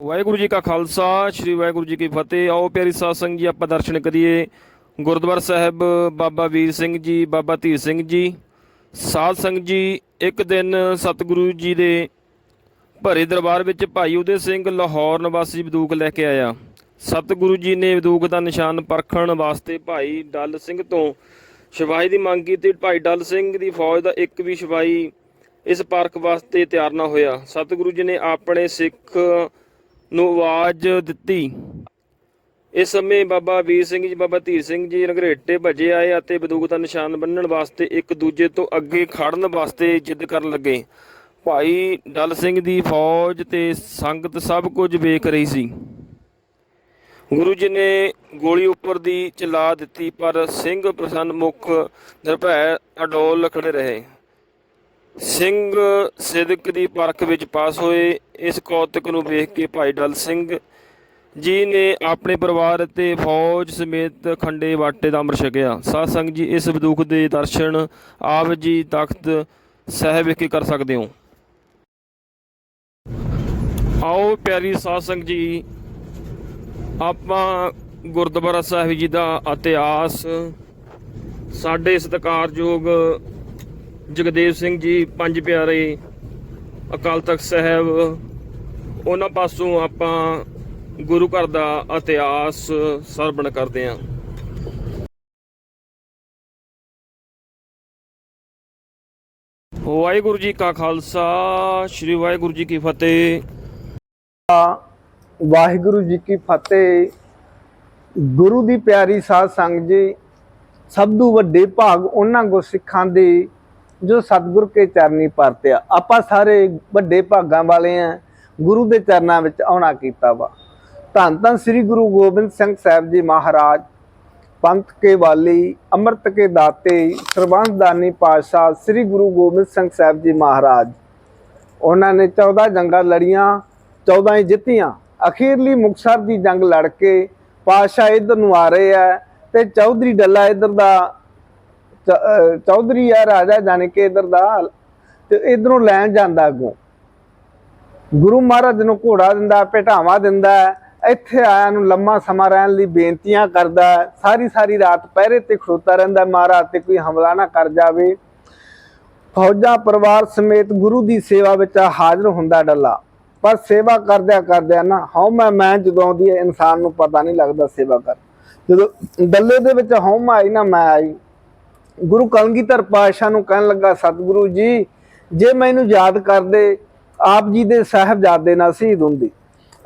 ਵਾਹਿਗੁਰੂ ਜੀ ਕਾ ਖਾਲਸਾ, ਸ੍ਰੀ ਵਾਹਿਗੁਰੂ ਜੀ ਕੀ ਫਤਿਹ। ਆਓ ਪਿਆਰੀ ਸਾਧ ਸੰਗਤ ਜੀ, ਆਪਾਂ ਦਰਸ਼ਨ ਕਰੀਏ। ਗੁਰਦੁਆਰਾ ਸਾਹਿਬ ਬਾਬਾ ਵੀਰ ਸਿੰਘ ਜੀ, ਬਾਬਾ ਧੀਰ ਸਿੰਘ ਜੀ। ਸਾਧ ਸੰਗਤ ਜੀ, ਇੱਕ ਦਿਨ ਸਤਿਗੁਰੂ ਜੀ ਦੇ ਭਰੇ ਦਰਬਾਰ ਵਿੱਚ ਭਾਈ ਉਦੇ ਸਿੰਘ ਲਾਹੌਰ ਨਿਵਾਸੀ ਬੰਦੂਕ ਲੈ ਕੇ ਆਇਆ। ਸਤਿਗੁਰੂ ਜੀ ਨੇ ਬੰਦੂਕ ਦਾ ਨਿਸ਼ਾਨ ਪਰਖਣ ਵਾਸਤੇ ਭਾਈ ਡੱਲ ਸਿੰਘ ਤੋਂ ਸਿਪਾਹੀ ਦੀ ਮੰਗ ਕੀਤੀ। ਭਾਈ ਡੱਲ ਸਿੰਘ ਦੀ ਫੌਜ ਦਾ ਇੱਕ ਵੀ ਸਿਪਾਹੀ ਇਸ ਪਰਖ ਵਾਸਤੇ ਤਿਆਰ ਨਾ ਹੋਇਆ। ਸਤਿਗੁਰੂ ਜੀ ਨੇ ਆਪਣੇ ਸਿੱਖ ਨੂੰ ਆਵਾਜ਼ ਦਿੱਤੀ। ਇਸ ਸਮੇਂ ਬਾਬਾ ਵੀਰ ਸਿੰਘ ਜੀ, ਬਾਬਾ ਧੀਰ ਸਿੰਘ ਜੀ ਰੰਗਰੇਟੇ ਭੱਜੇ ਆਏ ਅਤੇ ਬੰਦੂਕ ਦਾ ਨਿਸ਼ਾਨ ਬੰਨਣ ਵਾਸਤੇ ਇੱਕ ਦੂਜੇ ਤੋਂ ਅੱਗੇ ਖੜਨ ਵਾਸਤੇ ਜਿੱਦ ਕਰਨ ਲੱਗੇ। ਭਾਈ ਡਲ ਸਿੰਘ ਦੀ ਫੌਜ ਤੇ ਸੰਗਤ ਸਭ ਕੁਝ ਵੇਖ ਰਹੀ ਸੀ। ਗੁਰੂ ਜੀ ਨੇ ਗੋਲੀ ਉੱਪਰ ਦੀ ਚਲਾ ਦਿੱਤੀ, ਪਰ ਸਿੰਘ ਪ੍ਰਸੰਨ ਮੁਖ ਨਿਰਭੈ ਅਡੋਲ ਖੜੇ ਰਹੇ। ਸਿੰਘ ਸਿਦਕ ਦੀ ਪਰਖ ਵਿੱਚ ਪਾਸ ਹੋਏ, ਇਸ ਕੌਤਕ ਨੂੰ ਵੇਖ ਕੇ ਭਾਈ ਡਲ ਸਿੰਘ ਜੀ ਨੇ ਆਪਣੇ ਪਰਿਵਾਰ ਅਤੇ ਫੌਜ ਸਮੇਤ ਖੰਡੇ ਵਾਟੇ ਦਾ ਅੰਮ੍ਰਿਤ ਛਕਿਆ। ਸਾਧ ਸੰਗਤ ਜੀ, ਇਸ ਬਦੂਖ ਦੇ ਦਰਸ਼ਨ ਆਪ ਜੀ ਤਖਤ ਸਾਹਿਬ ਵਿਖੇ ਕਰ ਸਕਦੇ ਹੋ। ਆਓ ਪਿਆਰੀ ਸਾਧ ਸੰਗਤ ਜੀ, ਆਪਾਂ ਗੁਰਦੁਆਰਾ ਸਾਹਿਬ ਜੀ ਦਾ ਇਤਿਹਾਸ, ਸਾਡੇ ਸਤਿਕਾਰਯੋਗ ਜਗਦੇਵ ਸਿੰਘ ਜੀ, ਪੰਜ ਪਿਆਰੇ, ਅਕਾਲ ਤਖਤ ਸਾਹਿਬ, ਉਹਨਾਂ ਪਾਸੋਂ ਆਪਾਂ ਗੁਰੂ ਘਰ ਦਾ ਇਤਿਹਾਸ ਸਰਵਣ ਕਰਦੇ ਹਾਂ। ਵਾਹਿਗੁਰੂ ਜੀ ਕਾ ਖਾਲਸਾ, ਸ੍ਰੀ ਵਾਹਿਗੁਰੂ ਜੀ ਕੀ ਫਤਿਹ। ਵਾਹਿਗੁਰੂ ਜੀ ਕੀ ਫਤਿਹ। ਗੁਰੂ ਦੀ ਪਿਆਰੀ ਸਾਧ ਸੰਗ ਜੀ, ਸਭ ਤੋਂ ਵੱਡੇ ਭਾਗ ਉਹਨਾਂ ਗੁਰਸਿੱਖਾਂ ਦੇ ਜੋ ਸਤਿਗੁਰ ਕੇ ਚਰਨੀ ਪਰਤਿਆ ਆਪਾਂ ਸਾਰੇ ਵੱਡੇ ਭਾਗਾਂ ਵਾਲੇ ਆ, ਗੁਰੂ ਦੇ ਚਰਨਾਂ ਵਿੱਚ ਆਉਣਾ ਕੀਤਾ ਵਾ। ਧੰਨ ਧੰਨ ਸ੍ਰੀ ਗੁਰੂ ਗੋਬਿੰਦ ਸਿੰਘ ਸਾਹਿਬ ਜੀ ਮਹਾਰਾਜ, ਪੰਥ ਕੇ ਵਾਲੀ, ਅੰਮ੍ਰਿਤ ਕੇ ਦਾਤੇ, ਸਰਬੰਸਦਾਨੀ ਪਾਤਸ਼ਾਹ ਸ੍ਰੀ ਗੁਰੂ ਗੋਬਿੰਦ ਸਿੰਘ ਸਾਹਿਬ ਜੀ ਮਹਾਰਾਜ। ਉਹਨਾਂ ਨੇ 14 ਜੰਗਾਂ ਲੜੀਆਂ 14 ਹੀ ਜਿੱਤੀਆਂ। ਅਖੀਰਲੀ ਮੁਕਤਸਰ ਦੀ ਜੰਗ ਲੜ ਕੇ ਪਾਤਸ਼ਾਹ ਇਧਰ ਨੂੰ ਆ ਰਹੇ ਆ ਤੇ ਚੌਧਰੀ ਡੱਲਾ ਇਧਰ ਦਾ ਚੌਧਰੀ ਆ, ਰਾਜਾ ਜਾਣ ਕੇ ਇਧਰ ਦਾ, ਤੇ ਇਧਰੋਂ ਲੈਣ ਜਾਂਦਾ ਅੱਗੋਂ। ਗੁਰੂ ਮਹਾਰਾਜ ਨੂੰ ਘੋੜਾ ਦਿੰਦਾ, ਭੇਟਾਵਾ ਦਿੰਦਾ, ਇੱਥੇ ਆਇਆ ਨੂੰ ਲੰਮਾ ਸਮਾਂ ਰਹਿਣ ਲਈ ਬੇਨਤੀਆਂ ਕਰਦਾ ਸਾਰੀ ਸਾਰੀ ਰਾਤ ਪਹਿਰੇ ਤੇ ਖੜੋਤਾ ਰਹਿੰਦਾ ਮਹਾਰਾਜ ਤੇ ਕੋਈ ਹਮਲਾ ਨਾ ਕਰ ਜਾਵੇ। ਫੌਜਾਂ, ਪਰਿਵਾਰ ਸਮੇਤ ਗੁਰੂ ਦੀ ਸੇਵਾ ਵਿੱਚ ਹਾਜ਼ਰ ਹੁੰਦਾ ਡੱਲਾ। ਪਰ ਸੇਵਾ ਕਰਦਿਆਂ ਕਰਦਿਆਂ ਨਾ ਹਉਮੈ ਮੈਂ ਜਦੋਂ ਆਉਂਦੀ ਹੈ ਇਨਸਾਨ ਨੂੰ ਪਤਾ ਨਹੀਂ ਲੱਗਦਾ ਸੇਵਾ ਕਰ। ਜਦੋਂ ਡੱਲੇ ਦੇ ਵਿੱਚ ਹਉਮੈ ਆਈ ਨਾ ਮੈਂ ਆਈ। ਗੁਰੂ ਕਲਗੀਧਰ ਪਾਤਸ਼ਾਹ ਨੂੰ ਕਹਿਣ ਲੱਗਾ, ਸਤਿਗੁਰੂ ਜੀ, ਜੇ ਮੈਨੂੰ ਯਾਦ ਕਰਦੇ, ਆਪ ਜੀ ਦੇ ਸਾਹਿਬਜ਼ਾਦੇ ਨਾਲ ਸ਼ਹੀਦ ਹੁੰਦੀ।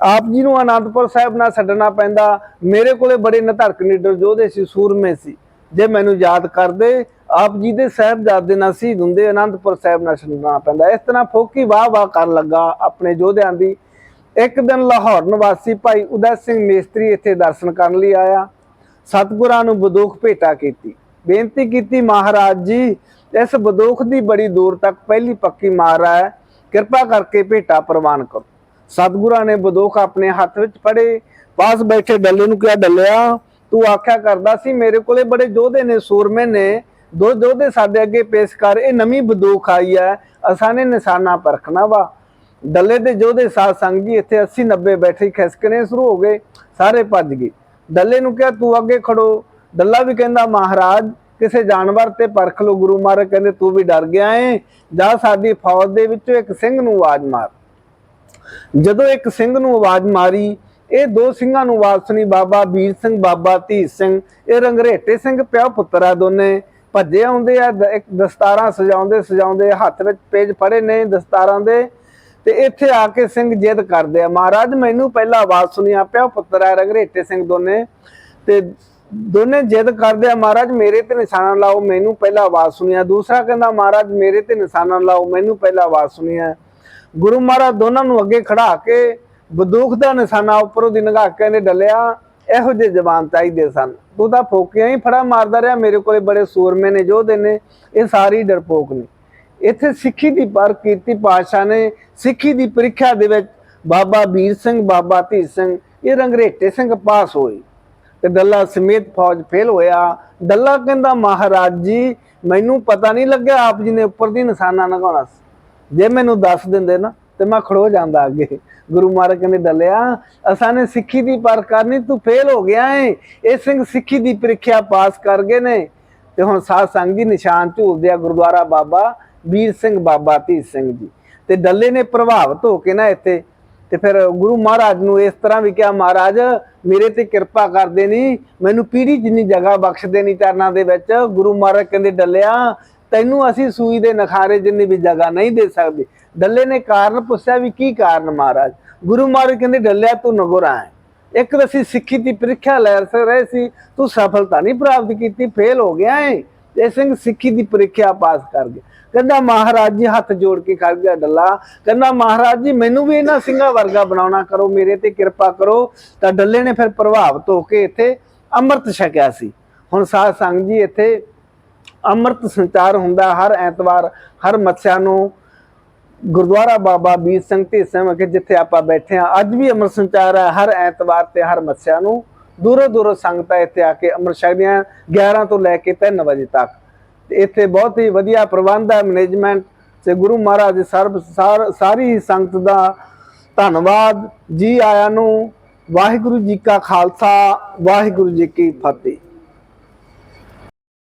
ਆਪ ਜੀ ਨੂੰ ਅਨੰਦਪੁਰ ਸਾਹਿਬ ਨਾਲ ਛੱਡਣਾ ਪੈਂਦਾ। ਮੇਰੇ ਕੋਲੇ ਬੜੇ ਨਧਰਕ ਨੀਡਰ ਯੋਧੇ ਸੀ, ਸੂਰਮੇ ਸੀ। ਜੇ ਮੈਨੂੰ ਯਾਦ ਕਰਦੇ, ਆਪ ਜੀ ਦੇ ਸਾਹਿਬਜ਼ਾਦੇ ਨਾਲ ਸ਼ਹੀਦ ਹੁੰਦੇ, ਅਨੰਦਪੁਰ ਸਾਹਿਬ ਨਾਲ ਛੱਡਣਾ ਪੈਂਦਾ। ਇਸ ਤਰ੍ਹਾਂ ਫੋਕੀ ਵਾਹ ਵਾਹ ਕਰਨ ਲੱਗਾ ਆਪਣੇ ਯੋਧਿਆਂ ਦੀ। ਇੱਕ ਦਿਨ ਲਾਹੌਰ ਨਿਵਾਸੀ ਭਾਈ ਉਦੈ ਸਿੰਘ ਮੇਸਤਰੀ ਇੱਥੇ ਦਰਸ਼ਨ ਕਰਨ ਲਈ ਆਇਆ। ਸਤਿਗੁਰਾਂ ਨੂੰ ਬੰਦੂਕ ਭੇਟਾ ਕੀਤੀ। ਬੇਨਤੀ ਕੀਤੀ ਮਹਾਰਾਜ ਜੀ, ਇਸ ਬਦੋਖ ਦੀ ਬੜੀ ਦੂਰ ਤੱਕ ਪਹਿਲੀ ਪੱਕੀ ਮਾਰ ਹੈ। ਕਿਰਪਾ ਕਰਕੇ ਭੇਟਾ ਪ੍ਰਵਾਨ ਕਰੋ। ਸਤਿਗੁਰਾਂ ਨੇ ਬੰਦੂਕ ਆਪਣੇ ਹੱਥ ਵਿੱਚ ਫੜੇ। ਪਾਸ ਬੈਠੇ ਡੱਲੇ ਨੂੰ ਕਿਹਾ, ਡੱਲਿਆ, ਤੂੰ ਆਖਿਆ ਕਰਦਾ ਸੀ, ਮੇਰੇ ਕੋਲੇ ਬੜੇ ਯੋਧੇ ਨੇ, ਸੂਰਮੇ ਨੇ। ਦੋ ਯੋਧੇ ਸਾਡੇ ਅੱਗੇ ਪੇਸ਼ ਕਰ, ਇਹ ਨਵੀਂ ਬਦੋਖ ਆਈ ਹੈ। ਅਸਾਂ ਨੇ ਨਿਸ਼ਾਨਾ ਪਰਖਣਾ ਵਾ। ਡੱਲੇ ਦੇ ਯੋਧੇ ਸਾਧ ਸੰਗ ਜੀ, ਇੱਥੇ 80 90 ਬੈਠੇ ਖਿਸਕਣੇ ਸ਼ੁਰੂ ਹੋ ਗਏ, ਸਾਰੇ ਭੱਜ ਗਏ। ਡੱਲੇ ਨੂੰ ਕਿਹਾ, ਤੂੰ ਅੱਗੇ ਖੜੋ। ਡੱਲਾ ਵੀ ਕਹਿੰਦਾ, ਮਹਾਰਾਜ, ਕਿਸੇ ਜਾਨਵਰ ਤੇ ਪਰਖ ਲੋ ਗੁਰੂ ਮਹਾਰਾਜ ਕਹਿੰਦੇ, ਤੂੰ ਵੀ ਡਰ ਗਿਆ ਏ, ਜਾ ਸਾਡੀ ਫੌਜ ਦੇ ਵਿੱਚੋਂ ਇੱਕ ਸਿੰਘ ਨੂੰ ਆਵਾਜ਼ ਮਾਰ। ਜਦੋਂ ਇੱਕ ਸਿੰਘ ਨੂੰ ਆਵਾਜ਼ ਮਾਰੀ, ਇਹ ਦੋ ਸਿੰਘਾਂ ਨੂੰ ਆਵਾਜ਼ ਸੁਣੀ, ਬਾਬਾ ਵੀਰ ਸਿੰਘ, ਬਾਬਾ ਧੀਰ ਸਿੰਘ, ਇਹ ਰੰਗਰੇਟੇ ਸਿੰਘ, ਪਿਓ ਪੁੱਤਰ ਆ ਦੋਨੇ। ਭੱਜੇ ਆਉਂਦੇ ਆ ਇੱਕ ਦਸਤਾਰਾਂ ਸਜਾਉਂਦੇ ਸਜਾਉਂਦੇ ਹੱਥ ਵਿੱਚ ਪੇਜ ਫੜੇ ਨੇ ਦਸਤਾਰਾਂ ਦੇ, ਤੇ ਇੱਥੇ ਆ ਕੇ ਸਿੰਘ ਜਿੱਦ ਕਰਦੇ ਆ, ਮਹਾਰਾਜ, ਮੈਨੂੰ ਪਹਿਲਾਂ ਆਵਾਜ਼ ਸੁਣੀ ਆ, ਪਿਓ ਪੁੱਤਰ ਆ, ਰੰਗਰੇਟੇ ਸਿੰਘ ਦੋਨੇ। ਤੇ ਦੋਨੇ ਜਿੱਦ ਕਰਦੇ ਆ, ਮਹਾਰਾਜ ਮੇਰੇ ਤੇ ਨਿਸ਼ਾਨਾ ਲਾਓ, ਮੈਨੂੰ ਪਹਿਲਾਂ ਆਵਾਜ਼ ਸੁਣੀਆ ਦੂਸਰਾ ਕਹਿੰਦਾ, ਮਹਾਰਾਜ ਮੇਰੇ ਤੇ ਨਿਸ਼ਾਨਾ ਲਾਓ, ਮੈਨੂੰ ਪਹਿਲਾਂ ਆਵਾਜ਼ ਸੁਣੀਆ ਗੁਰੂ ਮਹਾਰਾਜ ਦੋਨਾਂ ਨੂੰ ਅੱਗੇ ਖੜਾ ਕੇ ਬੰਦੂਕ ਦਾ ਨਿਸ਼ਾਨਾ ਉੱਪਰੋਂ ਦੀ ਨਿਗਾਹ ਕੇ ਡਲਿਆ। ਇਹੋ ਜਿਹੇ ਜਵਾਨ ਚਾਹੀਦੇ ਸਨ। ਤੂੰ ਤਾਂ ਫੋਕਿਆ ਹੀ ਫੜਾ ਮਾਰਦਾ ਰਿਹਾ, ਮੇਰੇ ਕੋਲੇ ਬੜੇ ਸੂਰਮੇ ਨੇ ਯੋਧੇ ਨੇ, ਇਹ ਸਾਰੀ ਡਰਪੋਕ ਨੇ। ਇੱਥੇ ਸਿੱਖੀ ਦੀ ਪਰ ਕੀਤੀ ਪਾਤਸ਼ਾਹ ਨੇ, ਸਿੱਖੀ ਦੀ ਪ੍ਰੀਖਿਆ ਦੇ ਵਿੱਚ ਬਾਬਾ ਵੀਰ ਸਿੰਘ, ਬਾਬਾ ਧੀਰ ਸਿੰਘ, ਇਹ ਰੰਗਰੇਟੇ ਸਿੰਘ ਪਾਸ ਹੋਏ। ਤੇ ਡੱਲਾ ਸਮੇਤ ਫੌਜ ਫੇਲ ਹੋਇਆ। ਡੱਲਾ ਕਹਿੰਦਾ, ਮਹਾਰਾਜ ਜੀ, ਮੈਨੂੰ ਪਤਾ ਨਹੀਂ ਲੱਗਿਆ ਆਪ ਜੀ ਨੇ ਉੱਪਰ ਦੀ ਨਿਸ਼ਾਨਾ ਲਗਾਉਣਾ ਸੀ। ਜੇ ਮੈਨੂੰ ਦੱਸ ਦਿੰਦੇ ਨਾ, ਤੇ ਮੈਂ ਖੜੋ ਜਾਂਦਾ ਅੱਗੇ। ਗੁਰੂ ਮਹਾਰਾਜ ਕਹਿੰਦੇ ਡੱਲਿਆ ਅਸਾਂ ਨੇ ਸਿੱਖੀ ਦੀ ਪਰ ਕਰਨੀ, ਤੂੰ ਫੇਲ ਹੋ ਗਿਆ ਏ। ਇਹ ਸਿੰਘ ਸਿੱਖੀ ਦੀ ਪ੍ਰੀਖਿਆ ਪਾਸ ਕਰ ਗਏ ਨੇ। ਤੇ ਹੁਣ ਸਾਧ ਸੰਗ ਜੀ ਨਿਸ਼ਾਨ ਝੂਲਦੇ ਆ ਗੁਰਦੁਆਰਾ ਬਾਬਾ ਵੀਰ ਸਿੰਘ, ਬਾਬਾ ਧੀਰ ਸਿੰਘ ਜੀ। ਤੇ ਡੱਲੇ ਨੇ ਪ੍ਰਭਾਵਿਤ ਹੋ ਕੇ ਨਾ ਇੱਥੇ ਤੇ ਫਿਰ ਗੁਰੂ ਮਹਾਰਾਜ ਨੂੰ ਇਸ ਤਰ੍ਹਾਂ ਵੀ ਕਿਹਾ, ਮਹਾਰਾਜ, ਮੇਰੇ ਤੇ ਕਿਰਪਾ ਕਰਦੇ ਨਹੀਂ ਮੈਨੂੰ ਪੀੜੀ ਜਿੰਨੀ ਜਗ੍ਹਾ ਬਖਸ਼ ਦੇਣੀ ਚਰਨਾਂ ਦੇ ਵਿੱਚ। ਗੁਰੂ ਮਹਾਰਾਜ ਕਹਿੰਦੇ, ਡੱਲਿਆ, ਤੈਨੂੰ ਅਸੀਂ ਸੂਈ ਦੇ ਨਖਾਰੇ ਜਿੰਨੀ ਵੀ ਜਗ੍ਹਾ ਨਹੀਂ ਦੇ ਸਕਦੇ। ਡੱਲੇ ਨੇ ਕਾਰਨ ਪੁੱਛਿਆ ਵੀ ਕੀ ਕਾਰਨ, ਮਹਾਰਾਜ? ਗੁਰੂ ਮਹਾਰਾਜ ਕਹਿੰਦੇ, ਡੱਲਿਆ, ਤੂੰ ਨਗੁਰਾ ਹੈ। ਇੱਕ ਤਾਂ ਅਸੀਂ ਸਿੱਖੀ ਦੀ ਪ੍ਰੀਖਿਆ ਲੈ ਰਹੇ ਸੀ, ਤੂੰ ਸਫਲਤਾ ਨਹੀਂ ਪ੍ਰਾਪਤ ਕੀਤੀ, ਫੇਲ ਹੋ ਗਿਆ ਏ ਤੇ ਸਿੰਘ ਸਿੱਖੀ ਦੀ ਪ੍ਰੀਖਿਆ ਪਾਸ ਕਰ ਗਿਆ ਕਹਿੰਦਾ, ਮਹਾਰਾਜ ਜੀ, ਹੱਥ ਜੋੜ ਕੇ ਖੜ ਗਿਆ ਡੱਲਾ। ਕਹਿੰਦਾ, ਮਹਾਰਾਜ ਜੀ, ਮੈਨੂੰ ਵੀ ਇਹਨਾਂ ਸਿੰਘਾਂ ਵਰਗਾ ਬਣਾਉਣਾ ਕਰੋ, ਮੇਰੇ ਤੇ ਕਿਰਪਾ ਕਰੋ। ਤਾਂ ਡੱਲੇ ਨੇ ਫਿਰ ਪ੍ਰਭਾਵਿਤ ਹੋ ਕੇ ਇੱਥੇ ਅੰਮ੍ਰਿਤ ਛਕਿਆ ਸੀ। ਹੁਣ ਸਾਧ ਸੰਗ ਜੀ, ਇੱਥੇ ਅੰਮ੍ਰਿਤ ਸੰਚਾਰ ਹੁੰਦਾ ਹਰ ਐਤਵਾਰ, ਹਰ ਮੱਸਿਆ ਨੂੰ। ਗੁਰਦੁਆਰਾ ਬਾਬਾ ਵੀਰ ਸਿੰਘ ਤੇ ਸਿੰਘ ਕਿ ਜਿੱਥੇ ਆਪਾਂ ਬੈਠੇ ਆ ਅੱਜ ਵੀ ਅੰਮ੍ਰਿਤ ਸੰਚਾਰ ਹੈ ਹਰ ਐਤਵਾਰ ਤੇ ਹਰ ਮੱਸਿਆ ਨੂੰ। ਦੂਰੋਂ ਦੂਰੋਂ ਸੰਗਤਾਂ ਇੱਥੇ ਆ ਕੇ ਅੰਮ੍ਰਿਤ ਛਕਦੀਆਂ 11 ਤੋਂ ਲੈ ਕੇ 3 ਵਜੇ ਤੱਕ। ਤੇ ਇੱਥੇ ਬਹੁਤ ਹੀ ਵਧੀਆ ਪ੍ਰਬੰਧ ਹੈ ਮੈਨੇਜਮੈਂਟ ਤੇ ਗੁਰੂ ਮਹਾਰਾਜ ਦੀ ਸਰਬ ਸਾਰ- ਸਾਰੀ ਸੰਗਤ ਦਾ ਧੰਨਵਾਦ। ਜੀ ਆਇਆਂ ਨੂੰ ਵਾਹਿਗੁਰੂ ਜੀ ਕਾ ਖਾਲਸਾ, ਵਾਹਿਗੁਰੂ ਜੀ ਕੀ ਫਤਿਹ।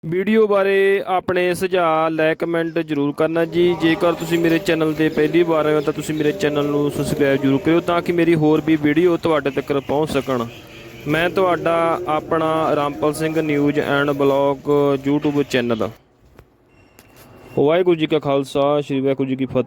ਵੀਡੀਓ ਬਾਰੇ ਆਪਣੇ ਸੁਝਾਅ ਲੈ ਕਮੈਂਟ ਜਰੂਰ ਕਰਨਾ ਜੀ। ਜੇਕਰ ਤੁਸੀਂ ਮੇਰੇ ਚੈਨਲ ਤੇ ਪਹਿਲੀ ਵਾਰ ਆਏ ਹੋ ਤਾਂ ਤੁਸੀਂ ਮੇਰੇ ਚੈਨਲ ਨੂੰ ਸਬਸਕ੍ਰਾਈਬ ਜਰੂਰ ਕਰਿਓ ਤਾਂ ਕਿ ਮੇਰੀ ਹੋਰ ਵੀ ਵੀਡੀਓ ਤੁਹਾਡੇ ਤੱਕ ਪਹੁੰਚ ਸਕਣ। ਮੈਂ ਤੁਹਾਡਾ ਆਪਣਾ Rampal Singh news and blog YouTube channel. Waheguru ji ਕਾ ਖਾਲਸਾ, ਸ੍ਰੀ ਵਾਹਿਗੁਰੂ ਜੀ ਕੀ ਫਤਿਹ।